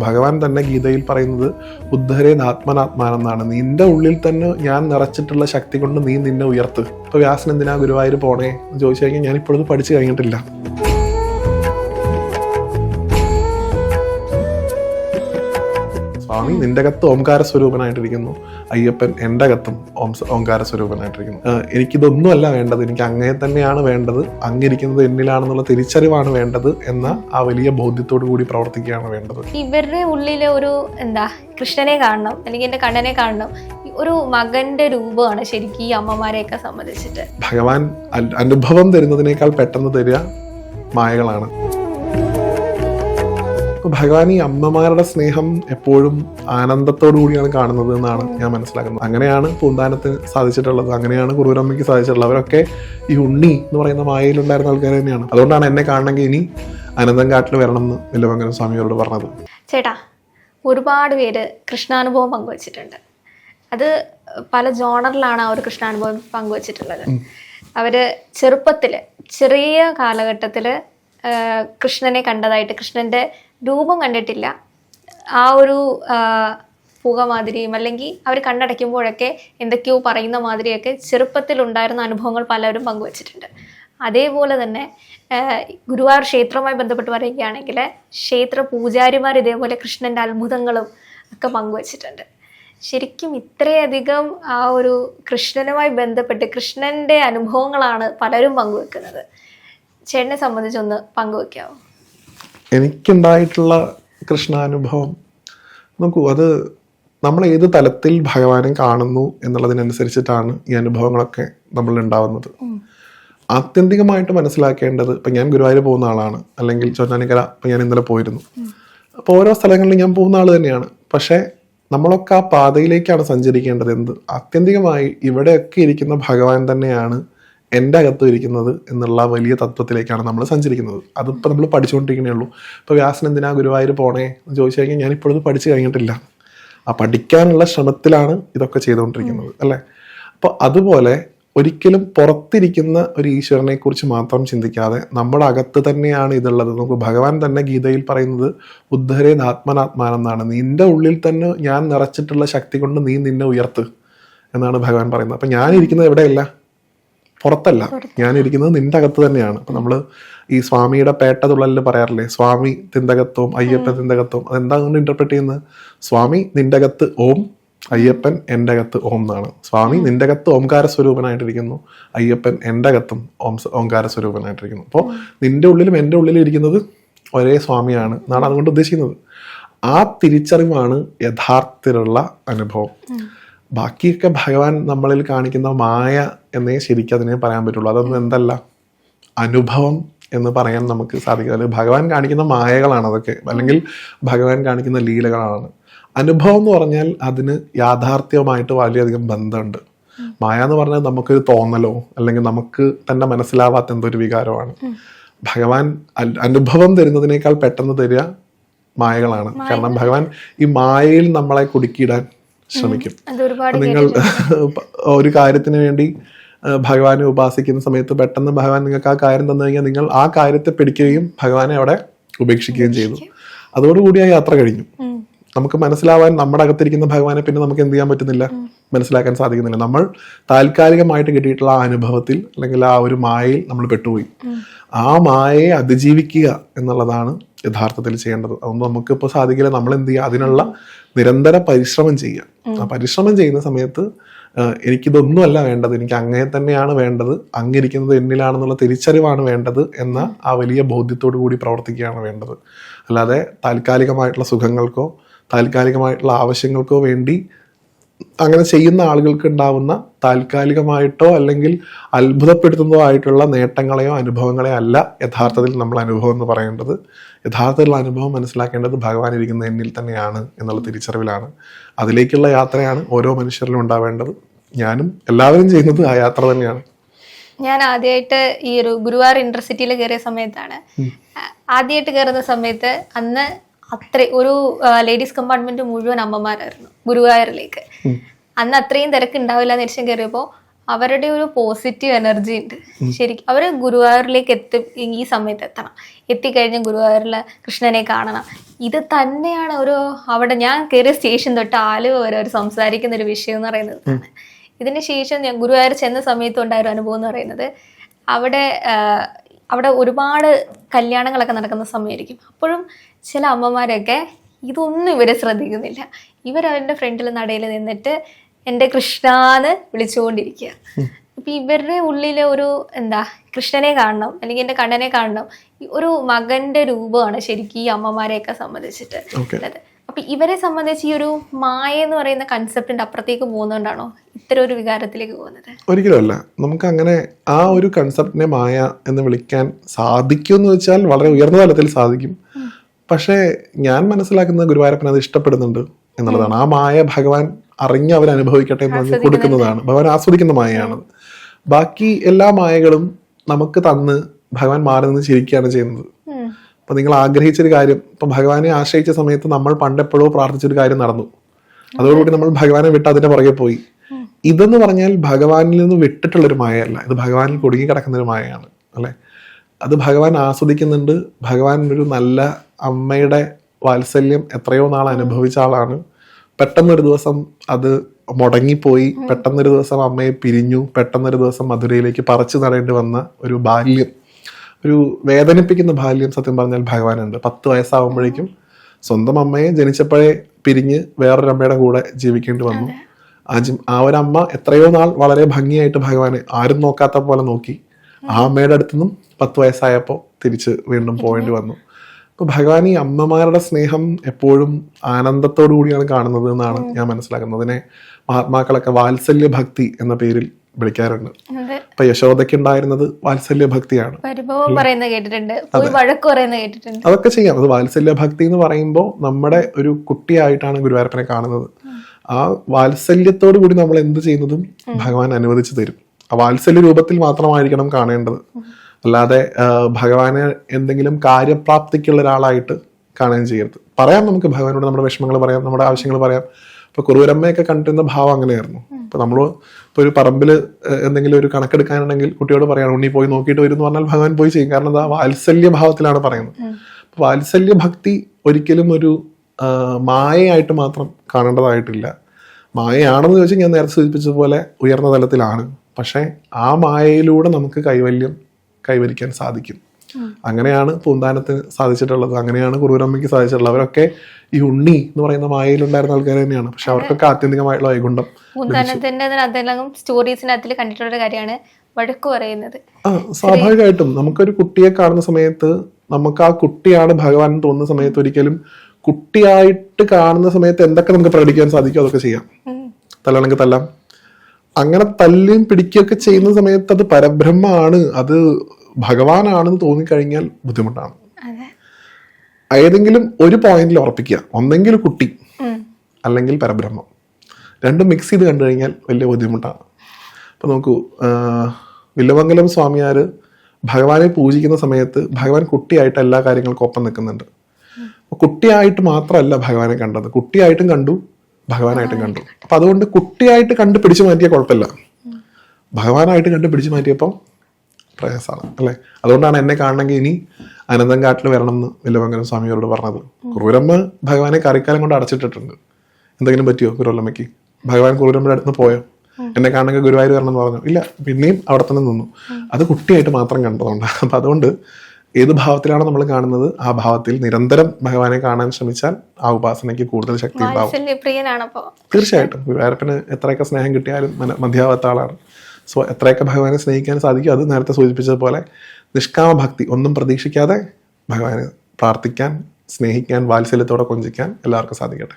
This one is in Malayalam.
ഭഗവാൻ തന്നെ ഗീതയിൽ പറയുന്നത് ബുദ്ധരെ ആത്മനാത്മാനെന്നാണ്. നിന്റെ ഉള്ളിൽ തന്നെ ഞാൻ നിറച്ചിട്ടുള്ള ശക്തി കൊണ്ട് നീ നിന്നെ ഉയർത്ത്. ഇപ്പൊ വ്യാസൻ എന്തിനാ ഗുരുവായൂർ പോണേ എന്ന് ചോദിച്ചു കഴിഞ്ഞാൽ ഞാൻ ഇപ്പോഴൊന്നും പഠിച്ചു കഴിഞ്ഞിട്ടില്ല. സ്വാമി നിന്റെ അകത്ത് ഓംകാര സ്വരൂപനായിട്ടിരിക്കുന്നു അയ്യപ്പൻ എന്റെ അകത്തും ഓം ഓംകാര സ്വരൂപനായിട്ടിരിക്കുന്നു എനിക്കിതൊന്നും അല്ല വേണ്ടത്. എനിക്ക് അങ്ങനെ തന്നെയാണ് വേണ്ടത്. അങ്ങിരിക്കുന്നത് എന്നിലാണെന്നുള്ള തിരിച്ചറിവാണ് വേണ്ടത് എന്ന ആ വലിയ ബോധ്യത്തോടു കൂടി പ്രവർത്തിക്കുകയാണ് വേണ്ടത്. ഇവരുടെ ഉള്ളിലെ ഒരു എന്താ കൃഷ്ണനെ കാണണം അല്ലെങ്കിൽ എന്റെ കണ്ണനെ കാണണം ഒരു മകന്റെ രൂപമാണ് ശരിക്കും ഈ അമ്മമാരെയൊക്കെ സംബന്ധിച്ചിട്ട്. ഭഗവാൻ അനുഭവം തരുന്നതിനേക്കാൾ പെട്ടെന്ന് തരിക മായകളാണ്. ഈ അമ്മമാരുടെ സ്നേഹം എപ്പോഴും ആനന്ദത്തോടു കൂടിയാണ് കാണുന്നത് എന്നാണ് ഞാൻ മനസ്സിലാക്കുന്നത്. അങ്ങനെയാണ് പൂന്താനത്തിന് സാധിച്ചിട്ടുള്ളത്. അങ്ങനെയാണ് കുറുവരമ്മയ്ക്ക് സാധിച്ചിട്ടുള്ളത്. അവരൊക്കെ ഈ ഉണ്ണി എന്ന് പറയുന്ന മായയിലുണ്ടായിരുന്ന ആൾക്കാർ തന്നെയാണ്. അതുകൊണ്ടാണ് എന്നെ കാണണമെങ്കിൽ ഇനി അനന്തം കാട്ടിൽ വരണം എന്ന് നിലവങ്കര സ്വാമിയോട് പറഞ്ഞത്. ചേട്ടാ ഒരുപാട് പേര് കൃഷ്ണാനുഭവം പങ്കുവച്ചിട്ടുണ്ട്. അത് പല ജോണറിലാണ് ആ ഒരു കൃഷ്ണാനുഭവം പങ്കുവച്ചിട്ടുള്ളത്. അവർ ചെറുപ്പത്തിൽ ചെറിയ കാലഘട്ടത്തിൽ കൃഷ്ണനെ കണ്ടതായിട്ട് കൃഷ്ണന്റെ രൂപം കണ്ടിട്ടില്ല. ആ ഒരു പുക മാതിരിയും അല്ലെങ്കിൽ അവർ കണ്ണടയ്ക്കുമ്പോഴൊക്കെ എന്തൊക്കെയോ പറയുന്ന മാതിരിയൊക്കെ ചെറുപ്പത്തിൽ ഉണ്ടായിരുന്ന അനുഭവങ്ങൾ പലരും പങ്കുവച്ചിട്ടുണ്ട്. അതേപോലെ തന്നെ ഗുരുവായൂർ ക്ഷേത്രവുമായി ബന്ധപ്പെട്ട് പറയുകയാണെങ്കിൽ ക്ഷേത്ര പൂജാരിമാർ ഇതേപോലെ കൃഷ്ണന്റെ അത്ഭുതങ്ങളും ഒക്കെ പങ്കുവച്ചിട്ടുണ്ട്. ശരിക്കും ഇത്രയധികം ആ ഒരു കൃഷ്ണനുമായി ബന്ധപ്പെട്ട് കൃഷ്ണന്റെ അനുഭവങ്ങളാണ് പലരും പങ്കുവെക്കുന്നത്. ചേട്ടനെ സംബന്ധിച്ചൊന്ന് പങ്കുവെക്കാവോ? എനിക്കുണ്ടായിട്ടുള്ള കൃഷ്ണാനുഭവം. നോക്കൂ അത് നമ്മൾ ഏത് തലത്തിൽ ഭഗവാനെ കാണുന്നു എന്നുള്ളതിനനുസരിച്ചിട്ടാണ് ഈ അനുഭവങ്ങളൊക്കെ നമ്മൾ ഉണ്ടാവുന്നത്. ആത്യന്തികമായിട്ട് മനസ്സിലാക്കേണ്ടത് ഇപ്പം ഞാൻ ഗുരുവായൂർ പോകുന്ന ആളാണ്. അല്ലെങ്കിൽ ചോറ്റാനിക്കര ഇപ്പം ഞാൻ ഇന്നലെ പോയിരുന്നു. അപ്പോൾ ഓരോ സ്ഥലങ്ങളിലും ഞാൻ പോകുന്ന ആൾ തന്നെയാണ്. പക്ഷേ നമ്മളൊക്കെ ആ പാതയിലേക്കാണ് സഞ്ചരിക്കേണ്ടത്. എന്ത്? ആത്യന്തികമായി ഇവിടെയൊക്കെ ഇരിക്കുന്ന ഭഗവാൻ തന്നെയാണ് എന്റെ അകത്തും ഇരിക്കുന്നത് എന്നുള്ള വലിയ തത്വത്തിലേക്കാണ് നമ്മൾ സഞ്ചരിക്കുന്നത്. അതിപ്പോൾ നമ്മൾ പഠിച്ചുകൊണ്ടിരിക്കണേ ഉള്ളൂ. ഇപ്പോൾ വ്യാസൻ എന്തിനാ ഗുരുവായൂർ പോണേ എന്ന് ചോദിച്ചു കഴിഞ്ഞാൽ ഞാൻ ഇപ്പോഴത് പഠിച്ചു കഴിഞ്ഞിട്ടില്ല. ആ പഠിക്കാനുള്ള ശ്രമത്തിലാണ് ഇതൊക്കെ ചെയ്തുകൊണ്ടിരിക്കുന്നത് അല്ലേ? അപ്പോൾ അതുപോലെ ഒരിക്കലും പുറത്തിരിക്കുന്ന ഒരു ഈശ്വരനെ കുറിച്ച് മാത്രം ചിന്തിക്കാതെ നമ്മുടെ അകത്ത് തന്നെയാണ് ഇതുള്ളത്. നമുക്ക് ഭഗവാൻ തന്നെ ഗീതയിൽ പറയുന്നത് ബുദ്ധരെ ആത്മനാത്മാനെന്നാണ് നിന്റെ ഉള്ളിൽ തന്നെ ഞാൻ നിറച്ചിട്ടുള്ള ശക്തി കൊണ്ട് നീ നിന്നെ ഉയർത്ത് എന്നാണ് ഭഗവാൻ പറയുന്നത്. അപ്പം ഞാനിരിക്കുന്നത് എവിടെയല്ല? പുറത്തല്ല. ഞാനിരിക്കുന്നത് നിന്റെ അകത്ത് തന്നെയാണ്. അപ്പൊ നമ്മൾ ഈ സ്വാമിയുടെ പേട്ട തുള്ളലിൽ പറയാറില്ലേ? സ്വാമി തിന്തകത്വം അയ്യപ്പൻ തിന്തകത്വം അതെന്താ കൊണ്ട് ഇന്റർപ്രറ്റ് ചെയ്യുന്നത്? സ്വാമി നിന്റെ അകത്ത് ഓം അയ്യപ്പൻ എന്റെ അകത്ത് ഓം എന്നാണ്. സ്വാമി നിന്റെ അകത്ത് ഓംകാര സ്വരൂപനായിട്ടിരിക്കുന്നു അയ്യപ്പൻ എന്റെ അകത്തും ഓം ഓംകാര സ്വരൂപനായിട്ടിരിക്കുന്നു അപ്പോൾ നിന്റെ ഉള്ളിലും എന്റെ ഉള്ളിലും ഇരിക്കുന്നത് ഒരേ സ്വാമിയാണ് എന്നാണ് അതുകൊണ്ട് ഉദ്ദേശിക്കുന്നത്. ആ തിരിച്ചറിവാണ് യഥാർത്ഥത്തിലുള്ള അനുഭവം. ബാക്കിയൊക്കെ ഭഗവാൻ നമ്മളിൽ കാണിക്കുന്ന മായ എന്നേ ശരിക്കും അതിനെ പറയാൻ പറ്റുള്ളൂ. അതൊന്നും എന്തല്ല. അനുഭവം എന്ന് പറയാൻ നമുക്ക് സാധിക്കില്ല അല്ലെങ്കിൽ ഭഗവാൻ കാണിക്കുന്ന മായകളാണ് അതൊക്കെ. അല്ലെങ്കിൽ ഭഗവാൻ കാണിക്കുന്ന ലീലകളാണ്. അനുഭവം എന്ന് പറഞ്ഞാൽ അതിന് യാഥാർത്ഥ്യമായിട്ട് വളരെയധികം ബന്ധമുണ്ട്. മായ എന്ന് പറഞ്ഞാൽ നമുക്ക് തോന്നലോ അല്ലെങ്കിൽ നമുക്ക് തന്നെ മനസ്സിലാവാത്ത എന്തോ ഒരു വികാരമാണ് ഭഗവാൻ അനുഭവം തരുന്നതിനേക്കാൾ പെട്ടെന്ന് തരിക മായകളാണ്. കാരണം ഭഗവാൻ ഈ മായയിൽ നമ്മളെ കുടുക്കിയിടാൻ ശ്രമിക്കും. നിങ്ങൾ ഒരു കാര്യത്തിന് വേണ്ടി ഭഗവാനെ ഉപാസിക്കുന്ന സമയത്ത് പെട്ടെന്ന് ഭഗവാൻ നിങ്ങൾക്ക് ആ കാര്യം തന്നു കഴിഞ്ഞാൽ നിങ്ങൾ ആ കാര്യത്തെ പിടിക്കുകയും ഭഗവാനെ അവിടെ ഉപേക്ഷിക്കുകയും ചെയ്തു. അതോടുകൂടി ആ യാത്ര കഴിഞ്ഞു. നമുക്ക് മനസ്സിലാവാൻ നമ്മുടെ അകത്തിരിക്കുന്ന ഭഗവാനെ പിന്നെ നമുക്ക് എന്ത് ചെയ്യാൻ പറ്റുന്നില്ല? മനസ്സിലാക്കാൻ സാധിക്കുന്നില്ല. നമ്മൾ താൽക്കാലികമായിട്ട് കിട്ടിയിട്ടുള്ള ആ അനുഭവത്തിൽ അല്ലെങ്കിൽ ആ ഒരു മായയിൽ നമ്മൾ പെട്ടുപോയി. ആ മായയെ അതിജീവിക്കുക എന്നുള്ളതാണ് യഥാർത്ഥത്തിൽ ചെയ്യേണ്ടത്. അതൊന്നും നമുക്ക് ഇപ്പോൾ സാധിക്കില്ല. നമ്മൾ എന്ത് ചെയ്യുക? അതിനുള്ള നിരന്തര പരിശ്രമം ചെയ്യുക. ആ പരിശ്രമം ചെയ്യുന്ന സമയത്ത് എനിക്കിതൊന്നുമല്ല വേണ്ടത്. എനിക്ക് അങ്ങനെ തന്നെയാണ് വേണ്ടത്. അങ്ങിരിക്കുന്നത് എന്നിലാണെന്നുള്ള തിരിച്ചറിവാണ് വേണ്ടത് എന്ന ആ വലിയ ബോധ്യത്തോടു കൂടി പ്രവർത്തിക്കുകയാണ് വേണ്ടത്. അല്ലാതെ താൽക്കാലികമായിട്ടുള്ള സുഖങ്ങൾക്കോ താൽക്കാലികമായിട്ടുള്ള ആവശ്യങ്ങൾക്കോ വേണ്ടി അങ്ങനെ ചെയ്യുന്ന ആളുകൾക്ക് ഉണ്ടാവുന്ന താൽക്കാലികമായിട്ടോ അല്ലെങ്കിൽ അത്ഭുതപ്പെടുത്തുന്നതോ ആയിട്ടുള്ള നേട്ടങ്ങളെയോ അനുഭവങ്ങളെയോ അല്ല യഥാർത്ഥത്തിൽ നമ്മൾ അനുഭവം എന്ന് പറയേണ്ടത്. യഥാർത്ഥത്തിലുള്ള അനുഭവം മനസ്സിലാക്കേണ്ടത് ഭഗവാൻ ഇരിക്കുന്ന എന്നിൽ തന്നെയാണ് എന്നുള്ള തിരിച്ചറിവിലാണ്. അതിലേക്കുള്ള യാത്രയാണ് ഓരോ മനുഷ്യരിലും ഉണ്ടാവേണ്ടത്. ഞാനും എല്ലാവരും ചെയ്യുന്നത് ആ യാത്ര തന്നെയാണ്. ഞാൻ ആദ്യമായിട്ട് ഈ ഒരു ഗുരുവായൂർ ഇന്റർസിറ്റിയിൽ കയറിയ സമയത്താണ്. ആദ്യമായിട്ട് കയറുന്ന സമയത്ത് അന്ന് അത്ര ഒരു ലേഡീസ് കമ്പാർട്ട്മെന്റ് മുഴുവൻ അമ്മമാരായിരുന്നു ഗുരുവായൂരിലേക്ക്. അന്ന് അത്രയും തിരക്ക് ഉണ്ടാവില്ല എന്ന് വെച്ചാൽ കയറിയപ്പോൾ അവരുടെ ഒരു പോസിറ്റീവ് എനർജി ഉണ്ട്. ശരിക്കും അവർ ഗുരുവായൂരിലേക്ക് എത്തി ഈ സമയത്ത് എത്തണം. എത്തിക്കഴിഞ്ഞ് ഗുരുവായൂരിലെ കൃഷ്ണനെ കാണണം. ഇത് തന്നെയാണ് ഒരു അവിടെ ഞാൻ കയറിയ സ്റ്റേഷൻ തൊട്ട് ആലുവ വരെ അവർ സംസാരിക്കുന്ന ഒരു വിഷയം എന്ന് പറയുന്നത് ഇതിനുശേഷം ഇതിന് ശേഷം ഞാൻ ഗുരുവായൂർ ചെന്ന സമയത്തുണ്ടായ ഒരു അനുഭവം എന്ന് പറയുന്നത് അവിടെ അവിടെ ഒരുപാട് കല്യാണങ്ങളൊക്കെ നടക്കുന്ന സമയമായിരിക്കും. അപ്പോഴും ചില അമ്മമാരൊക്കെ ഇതൊന്നും ഇവരെ ശ്രദ്ധിക്കുന്നില്ല. ഇവരവരുടെ ഫ്രണ്ടിൽ നടയിൽ നിന്നിട്ട് എന്റെ കൃഷ്ണാന്ന് വിളിച്ചുകൊണ്ടിരിക്കുക. അപ്പം ഇവരുടെ ഉള്ളിൽ ഒരു എന്താ കൃഷ്ണനെ കാണണം അല്ലെങ്കിൽ എന്റെ കണ്ണനെ കാണണം ഒരു മകന്റെ രൂപമാണ് ശരിക്കും ഈ അമ്മമാരെയൊക്കെ സംബന്ധിച്ചിട്ട് ഉള്ളത്. അപ്പൊ ഇവരെ സംബന്ധിച്ച് ഈ ഒരു മായ എന്ന് പറയുന്ന കൺസെപ്റ്റിന്റെ അപ്പുറത്തേക്ക് പോകുന്നതുകൊണ്ടാണോ ഇത്തരം ഒരു വികാരത്തിലേക്ക് പോകുന്നത്? ഒരിക്കലും അല്ല. നമുക്ക് അങ്ങനെ ആ ഒരു കൺസെപ്റ്റിനെ മായ എന്ന് വിളിക്കാൻ സാധിക്കും എന്ന് വെച്ചാൽ വളരെ ഉയർന്ന തലത്തിൽ സാധിക്കും. പക്ഷേ ഞാൻ മനസ്സിലാക്കുന്ന ഗുരുവായൂരപ്പൻ അത് ഇഷ്ടപ്പെടുന്നുണ്ട് എന്നുള്ളതാണ്. ആ മായ ഭഗവാൻ അറിഞ്ഞ് അവർ അനുഭവിക്കട്ടെ എന്ന് കൊടുക്കുന്നതാണ്. ഭഗവാൻ ആസ്വദിക്കുന്ന മായയാണ്. ബാക്കി എല്ലാ മായകളും നമുക്ക് തന്ന് ഭഗവാൻ മാറി നിന്ന് ചിരിക്കുകയാണ് ചെയ്യുന്നത്. അപ്പൊ നിങ്ങൾ ആഗ്രഹിച്ചൊരു കാര്യം ഇപ്പൊ ഭഗവാനെ ആശ്രയിച്ച സമയത്ത് നമ്മൾ പണ്ടെപ്പോഴോ പ്രാർത്ഥിച്ചൊരു കാര്യം നടന്നു. അതോടുകൂടി നമ്മൾ ഭഗവാനെ വിട്ട് അതിന്റെ പുറകെ പോയി. ഇതെന്ന് പറഞ്ഞാൽ ഭഗവാനിൽ നിന്ന് വിട്ടിട്ടുള്ളൊരു മായയല്ല. ഇത് ഭഗവാനിൽ കുടുങ്ങി കിടക്കുന്ന ഒരു മായയാണ് അല്ലേ? അത് ഭഗവാൻ ആസ്വദിക്കുന്നുണ്ട്. ഭഗവാൻ ഒരു നല്ല അമ്മയുടെ വാത്സല്യം എത്രയോ നാൾ അനുഭവിച്ച ആളാണ്. പെട്ടെന്നൊരു ദിവസം അത് മുടങ്ങിപ്പോയി. പെട്ടെന്നൊരു ദിവസം അമ്മയെ പിരിഞ്ഞു. പെട്ടെന്നൊരു ദിവസം മധുരയിലേക്ക് പറിച്ചു നടേണ്ടി വന്ന ഒരു ബാല്യം. ഒരു വേദനിപ്പിക്കുന്ന ബാല്യം സത്യം പറഞ്ഞാൽ ഭഗവാനുണ്ട്. പത്ത് വയസ്സാവുമ്പോഴേക്കും സ്വന്തം അമ്മയെ ജനിച്ചപ്പോഴേ പിരിഞ്ഞ് വേറൊരു അമ്മയുടെ കൂടെ ജീവിക്കേണ്ടി വന്നു. ആ ഒരു അമ്മ എത്രയോ നാൾ വളരെ ഭംഗിയായിട്ട് ഭഗവാനെ ആരും നോക്കാത്ത പോലെ നോക്കി. ആ അമ്മയുടെ അടുത്തുനിന്നും പത്ത് വയസ്സായപ്പോൾ തിരിച്ച് വീണ്ടും പോകേണ്ടി വന്നു. അപ്പൊ ഭഗവാൻ ഈ അമ്മമാരുടെ സ്നേഹം എപ്പോഴും ആനന്ദത്തോടു കൂടിയാണ് കാണുന്നത് എന്നാണ് ഞാൻ മനസ്സിലാക്കുന്നത്. അതിനെ മഹാത്മാക്കളൊക്കെ വാത്സല്യ ഭക്തി എന്ന പേരിൽ വിളിക്കാറുണ്ട്. അപ്പൊ യശോദയ്ക്ക് ഉണ്ടായിരുന്നത് വാത്സല്യ ഭക്തിയാണ് അതൊക്കെ ചെയ്യാം. അത് വാത്സല്യ ഭക്തി എന്ന് പറയുമ്പോൾ നമ്മുടെ ഒരു കുട്ടിയായിട്ടാണ് ഗുരുവായൂരപ്പനെ കാണുന്നത്. ആ വാത്സല്യത്തോടു കൂടി നമ്മൾ എന്ത് ചെയ്യുന്നതും ഭഗവാൻ അനുവദിച്ചു തരും. ആ വാത്സല്യ രൂപത്തിൽ മാത്രമായിരിക്കണം കാണേണ്ടത്. അല്ലാതെ ഭഗവാനെ എന്തെങ്കിലും കാര്യപ്രാപ്തിക്കുള്ള ഒരാളായിട്ട് കാണുകയും ചെയ്യരുത്. പറയാം നമുക്ക് ഭഗവാനോട് നമ്മുടെ വിഷമങ്ങൾ പറയാം നമ്മുടെ ആവശ്യങ്ങൾ പറയാം. ഇപ്പൊ കുറുവരമ്മയൊക്കെ കണ്ടിരുന്ന ഭാവം അങ്ങനെയായിരുന്നു. ഇപ്പൊ നമ്മൾ ഇപ്പൊ ഒരു പറമ്പിൽ എന്തെങ്കിലും ഒരു കണക്കെടുക്കാനുണ്ടെങ്കിൽ കുട്ടിയോട് പറയണം ഉണ്ണി പോയി നോക്കിയിട്ട് വരും എന്ന് പറഞ്ഞാൽ ഭഗവാൻ പോയി ചെയ്യും. കാരണം എന്താ? വാത്സല്യ ഭാവത്തിലാണ് പറയുന്നത്. വാത്സല്യ ഭക്തി ഒരിക്കലും ഒരു മായയായിട്ട് മാത്രം കാണേണ്ടതായിട്ടില്ല. മായയാണെന്ന് ചോദിച്ചാൽ ഞാൻ നേരത്തെ സൂചിപ്പിച്ചതുപോലെ ഉയർന്ന തലത്തിലാണ്. പക്ഷേ ആ മായയിലൂടെ നമുക്ക് കൈവല്യം കൈവരിക്കാൻ സാധിക്കും. അങ്ങനെയാണ് പൂന്താനത്തിന് സാധിച്ചിട്ടുള്ളത്. അങ്ങനെയാണ് കുറൂരമ്മയ്ക്ക് സാധിച്ചിട്ടുള്ളത്. അവരൊക്കെ ഈ ഉണ്ണി എന്ന് പറയുന്ന മായയിലുണ്ടായിരുന്ന ആൾക്കാർ തന്നെയാണ്. പക്ഷെ അവർക്കൊക്കെ ആത്യന്തികമായിട്ടുള്ള വൈകുണ്ഠം സ്റ്റോറീസിനകത്തിൽ കണ്ടിട്ടുള്ള കാര്യമാണ് വഴക്ക് പറയുന്നത്. ആ സ്വാഭാവികമായിട്ടും നമുക്കൊരു കുട്ടിയെ കാണുന്ന സമയത്ത് നമുക്ക് ആ കുട്ടിയാണ് ഭഗവാൻ തോന്നുന്ന സമയത്ത് ഒരിക്കലും കുട്ടിയായിട്ട് കാണുന്ന സമയത്ത് എന്തൊക്കെ നമുക്ക് പ്രകടിക്കാൻ സാധിക്കും അതൊക്കെ ചെയ്യാം. തല്ലാണെങ്കിൽ തല്ലാം. അങ്ങനെ തല്ലിയും പിടിക്കുകയൊക്കെ ചെയ്യുന്ന സമയത്ത് അത് പരബ്രഹ്മമാണ് അത് ഭഗവാനാണെന്ന് തോന്നിക്കഴിഞ്ഞാൽ ബുദ്ധിമുട്ടാണ്. ഏതെങ്കിലും ഒരു പോയിന്റിൽ ഉറപ്പിക്കുക. ഒന്നെങ്കിൽ കുട്ടി അല്ലെങ്കിൽ പരബ്രഹ്മം. രണ്ടും മിക്സ് ചെയ്ത് കണ്ടു കഴിഞ്ഞാൽ വലിയ ബുദ്ധിമുട്ടാണ്. അപ്പൊ നോക്കൂ വില്ലമംഗലം സ്വാമിയാർ ഭഗവാനെ പൂജിക്കുന്ന സമയത്ത് ഭഗവാൻ കുട്ടിയായിട്ട് എല്ലാ കാര്യങ്ങൾക്കും ഒപ്പം നിൽക്കുന്നുണ്ട്. കുട്ടിയായിട്ട് മാത്രമല്ല ഭഗവാനെ കണ്ടത്. കുട്ടിയായിട്ടും കണ്ടു ഭഗവാനായിട്ടും കണ്ടു. അപ്പൊ അതുകൊണ്ട് കുട്ടിയായിട്ട് കണ്ട് പിടിച്ചു മാറ്റിയ കുഴപ്പമില്ല. ഭഗവാനായിട്ട് കണ്ട് പിടിച്ചു മാറ്റിയപ്പോൾ പ്രയാസമാണ് അല്ലെ? അതുകൊണ്ടാണ് എന്നെ കാണണമെങ്കിൽ ഇനി അനന്തം കാട്ടിൽ വരണം എന്ന് വില്ലമംഗലം സ്വാമിയോട് പറഞ്ഞത്. കുറൂരമ്മ ഭഗവാനെ കറിക്കാലം കൊണ്ട് അടച്ചിട്ടിട്ടുണ്ട്. എന്തെങ്കിലും പറ്റിയോ കുരുവല്ലമ്മയ്ക്ക് ഭഗവാൻ കുറൂരമ്മയുടെ അടുത്ത് പോയോ? എന്നെ കാണണമെങ്കിൽ ഗുരുവായൂർ വരണം എന്ന് പറഞ്ഞു. ഇല്ല പിന്നെയും അവിടെ തന്നെ നിന്നു. അത് കുട്ടിയായിട്ട് മാത്രം കണ്ടതുകൊണ്ടാണ്. അപ്പൊ അതുകൊണ്ട് ഏത് ഭാവത്തിലാണ് നമ്മൾ കാണുന്നത് ആ ഭാവത്തിൽ നിരന്തരം ഭഗവാനെ കാണാൻ ശ്രമിച്ചാൽ ആ ഉപാസനയ്ക്ക് കൂടുതൽ ശക്തി ഉണ്ടാവും. തീർച്ചയായിട്ടും. ഗുരുവായൂരപ്പന് എത്രയൊക്കെ സ്നേഹം കിട്ടിയാലും മധ്യാവത്താളാണ്. മതിയാവാത്ത ആളാണ് സോ എത്രയൊക്കെ ഭഗവാനെ സ്നേഹിക്കാൻ സാധിക്കും അത് നേരത്തെ സൂചിപ്പിച്ചതുപോലെ നിഷ്കാമ ഭക്തി ഒന്നും പ്രതീക്ഷിക്കാതെ ഭഗവാനെ പ്രാർത്ഥിക്കാൻ സ്നേഹിക്കാൻ വാത്സല്യത്തോടെ കൊഞ്ചിക്കാൻ എല്ലാവർക്കും സാധിക്കട്ടെ.